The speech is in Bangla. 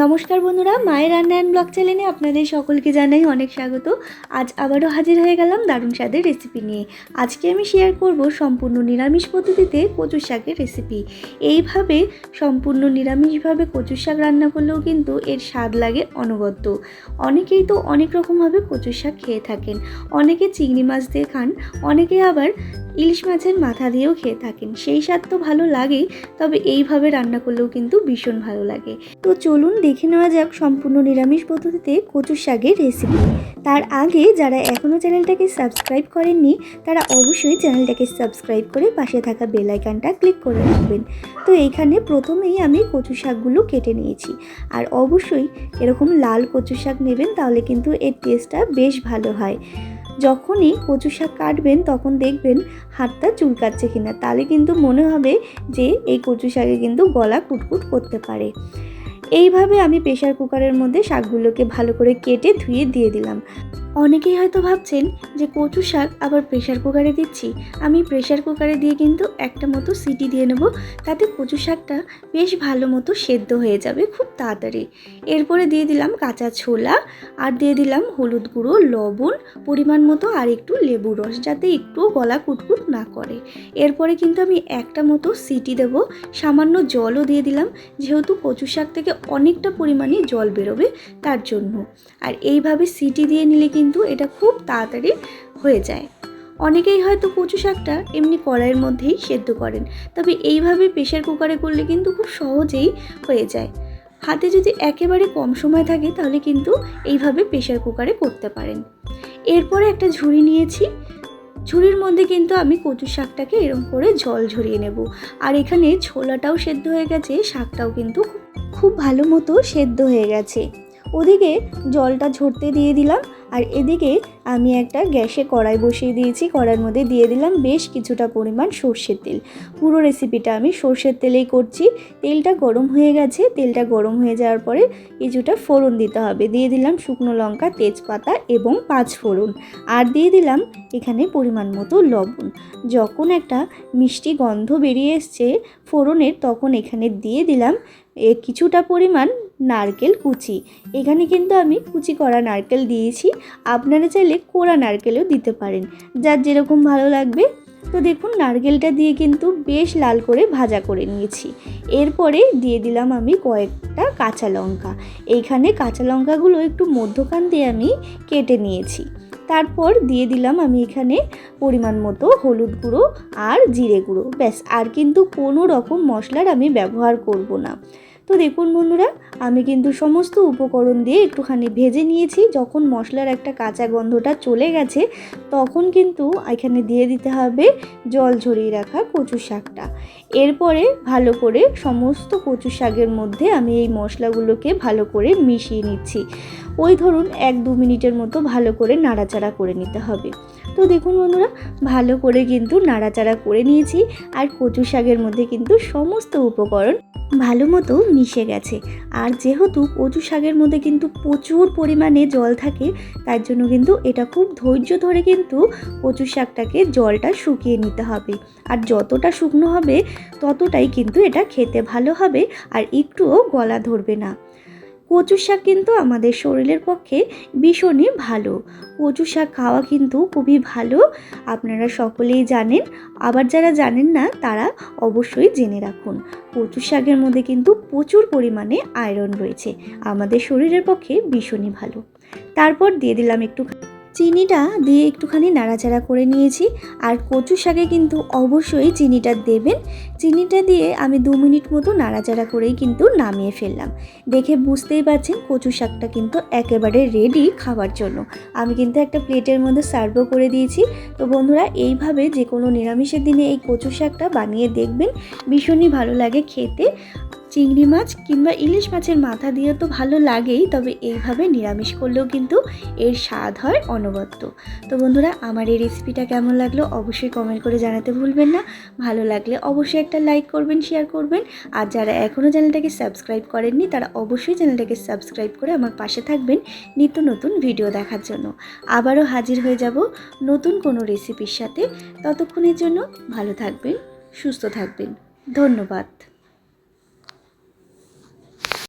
নমস্কার বন্ধুরা, মায়ের রান্না অ্যান্ড ব্লগ চ্যানেলে আপনাদের সকলকে জানাই অনেক স্বাগত। আজ আবারও হাজির হয়ে গেলাম দারুণ স্বাদের রেসিপি নিয়ে। আজকে আমি শেয়ার করব সম্পূর্ণ নিরামিষ পদ্ধতিতে কচু শাকের রেসিপি এইভাবে সম্পূর্ণ নিরামিষভাবে কচু শাক রান্না করলেও কিন্তু এর স্বাদ লাগে অনবদ্য। অনেকেই তো অনেক রকমভাবে কচু শাক খেয়ে থাকেন, অনেকে চিংড়ি মাছ দিয়ে খান, অনেকে আবার ইলিশ মাছের মাথা দিয়েও খেয়ে থাকেন। সেই স্বাদ তো ভালো লাগেই, তবে এইভাবে রান্না করলেও কিন্তু ভীষণ ভালো লাগে। তো চলুন দেখে নেওয়া যাক সম্পূর্ণ নিরামিষ পদ্ধতিতে কচুর শাকের রেসিপি তার আগে যারা এখনও চ্যানেলটাকে সাবস্ক্রাইব করেননি, তারা অবশ্যই চ্যানেলটাকে সাবস্ক্রাইব করে পাশে থাকা বেল আইকনটা ক্লিক করে রাখবেন। তো এইখানে প্রথমেই আমি কচু শাকগুলো কেটে নিয়েছি। আর অবশ্যই এরকম লাল কচু শাক নেবেন, তাহলে কিন্তু এর টেস্টটা বেশ ভালো হয়। যখনই কচু শাক কাটবেন, তখন দেখবেন হাতটা চুলকাচ্ছে কিনা। তাহলে কিন্তু মনে হবে যে এই কচু শাকে কিন্তু গলা কুটকুট করতে পারে। এইভাবে আমি প্রেশার কুকারের মধ্যে শাকগুলোকে ভালো করে কেটে ধুয়ে দিয়ে দিলাম। অনেকেই হয়তো ভাবছেন যে কচু শাক আবার প্রেশার কুকারে দিচ্ছি। আমি প্রেশার কুকারে দিয়ে কিন্তু একটা মতো সিটি দিয়ে নেব, তাতে কচু শাকটা বেশ ভালো মতো সেদ্ধ হয়ে যাবে খুব তাড়াতাড়ি। এরপরে দিয়ে দিলাম কাঁচা ছোলা, আর দিয়ে দিলাম হলুদ গুঁড়ো, লবণ, পরিমাণ মতো আর একটু লেবু রস, যাতে একটু গলা কুটকুট না করে। এরপরে কিন্তু আমি একটা মতো সিটি দেব, সামান্য জলও দিয়ে দিলাম, যেহেতু কচু শাক থেকে অনেকটা পরিমাণে জল বেরোবে তার জন্য। আর এইভাবে সিটি দিয়ে নিলে কিন্তু এটা খুব তাড়াতাড়ি হয়ে যায়। অনেকেই হয়তো কচু শাকটা এমনি কড়াইয়ের মধ্যেই সেদ্ধ করেন। তবে এইভাবে প্রেশার কুকারে করলে কিন্তু খুব সহজেই হয়ে যায়। হাতে যদি একেবারে কম সময় থাকে তাহলে কিন্তু এইভাবে প্রেশার কুকারে করতে পারেন। এরপরে একটা ঝুড়ি নিয়েছি। ঝুড়ির মধ্যে কিন্তু আমি কচু শাকটাকে এরকম করে জল ঝরিয়ে নেব। আর এখানে ছোলাটাও সেদ্ধ হয়ে গেছে, শাকটাও কিন্তু খুব ভালো মতো সেদ্ধ হয়ে গেছে। ওদিকে জলটা ঝরতে দিয়ে দিলাম আর এদিকে আমি একটা গ্যাসে কড়াই বসিয়ে দিয়েছি। কড়াইয়ের মধ্যে দিয়ে দিলাম বেশ কিছুটা পরিমাণ সর্ষের তেল। পুরো রেসিপিটা আমি সর্ষের তেলেই করছি। তেলটা গরম হয়ে গেছে। তেলটা গরম হয়ে যাওয়ার পরে কিছুটা ফোড়ন দিতে হবে। দিয়ে দিলাম শুকনো লঙ্কা, তেজপাতা এবং পাঁচ ফোড়ন আর দিয়ে দিলাম এখানে পরিমাণ মতো লবণ। যখন একটা মিষ্টি গন্ধ বেরিয়ে এসছে ফোড়নের, তখন এখানে দিয়ে দিলাম কিছুটা পরিমাণ নারকেল কুচি। এখানে কিন্তু আমি কুচি করা নারকেল দিয়েছি। আপনারা চাইলে কোড়া নারকেলও দিতে পারেন। যার যেরকম ভালো লাগবে। তো দেখুন, নারকেলটা দিয়ে কিন্তু বেশ লাল করে ভাজা করে নিয়েছি। এরপরে দিয়ে দিলাম আমি কয়েকটা কাঁচা লঙ্কা। এইখানে কাঁচা লঙ্কাগুলো একটু মধ্যখান দিয়ে আমি কেটে নিয়েছি। তারপর দিয়ে দিলাম আমি এখানে পরিমাণ মতো হলুদ গুঁড়ো আর জিরে গুঁড়ো। ব্যাস, আর কিন্তু কোনো রকম মশলার আমি ব্যবহার করব না। তো দেখুন বন্ধুরা, আমি কিন্তু সমস্ত উপকরণ দিয়ে একটুখানি ভেজে নিয়েছি। যখন মশলার একটা কাঁচা গন্ধটা চলে গেছে, তখন কিন্তু এখানে দিয়ে দিতে হবে জল ঝরিয়ে রাখা কচু শাকটা। এরপরে ভালো করে সমস্ত কচু শাকের মধ্যে আমি এই মশলাগুলোকে ভালো করে মিশিয়ে নিচ্ছি। ওই ধরুন এক দু মিনিটের মতো ভালো করে নাড়াচাড়া করে নিতে হবে। তো দেখুন বন্ধুরা, ভালো করে কিন্তু নাড়াচাড়া করে নিয়েছি আর কচু শাকের মধ্যে কিন্তু সমস্ত উপকরণ ভালো মতো মিশে গেছে। আর যেহেতু কচু শাকের মধ্যে কিন্তু প্রচুর পরিমাণে জল থাকে, তার জন্য কিন্তু এটা খুব ধৈর্য ধরে কিন্তু কচু শাকটাকে জলটা শুকিয়ে নিতে হবে। আর যতটা শুকনো হবে, ততটাই কিন্তু এটা খেতে ভালো হবে আর একটুও গলা ধরবে না। কচু শাক কিন্তু আমাদের শরীরের পক্ষে ভীষণই ভালো। কচু শাক খাওয়া কিন্তু খুবই ভালো। আপনারা সকলেই জানেন, আবার যারা জানেন না, তারা অবশ্যই জেনে রাখুন। কচু শাকের মধ্যে কিন্তু প্রচুর পরিমাণে আয়রন রয়েছে। আমাদের শরীরের পক্ষে ভীষণই ভালো। তারপর দিয়ে দিলাম একটু চিনিটা দিয়ে একটুখানি নাড়াচাড়া করে নিয়েছি। আর কচু শাকে কিন্তু অবশ্যই চিনিটা দেবেন। চিনিটা দিয়ে আমি দু মিনিট মতো নাড়াচাড়া করেই কিন্তু নামিয়ে ফেললাম। দেখে বুঝতেই পারছেন কচু শাকটা কিন্তু একেবারে রেডি খাওয়ার জন্য। আমি কিন্তু একটা প্লেটের মধ্যে সার্ভও করে দিয়েছি। তো বন্ধুরা, এইভাবে যে কোনো নিরামিষের দিনে এই কচু শাকটা বানিয়ে দেখবেন। ভীষণই ভালো লাগে খেতে। চিংড়ি মাছ কিংবা ইলিশ মাছের মাথা দিয়ে তো ভালো লাগেই, তবে এইভাবে নিরামিষ করলেও কিন্তু এর স্বাদ হয় অনবদ্য। তো বন্ধুরা, আমার এই রেসিপিটা কেমন লাগল অবশ্যই কমেন্ট করে জানাতে ভুলবেন না। ভালো লাগলে অবশ্যই একটা লাইক করবেন শেয়ার করবেন। আর যারা এখনও চ্যানেলটাকে সাবস্ক্রাইব করেননি, তারা অবশ্যই চ্যানেলটাকে সাবস্ক্রাইব করে আমার পাশে থাকবেন নিত্য নতুন ভিডিও দেখার জন্য। আবারও হাজির হয়ে যাব নতুন কোনো রেসিপির সাথে। ততক্ষণের জন্য ভালো থাকবেন, সুস্থ থাকবেন। ধন্যবাদ।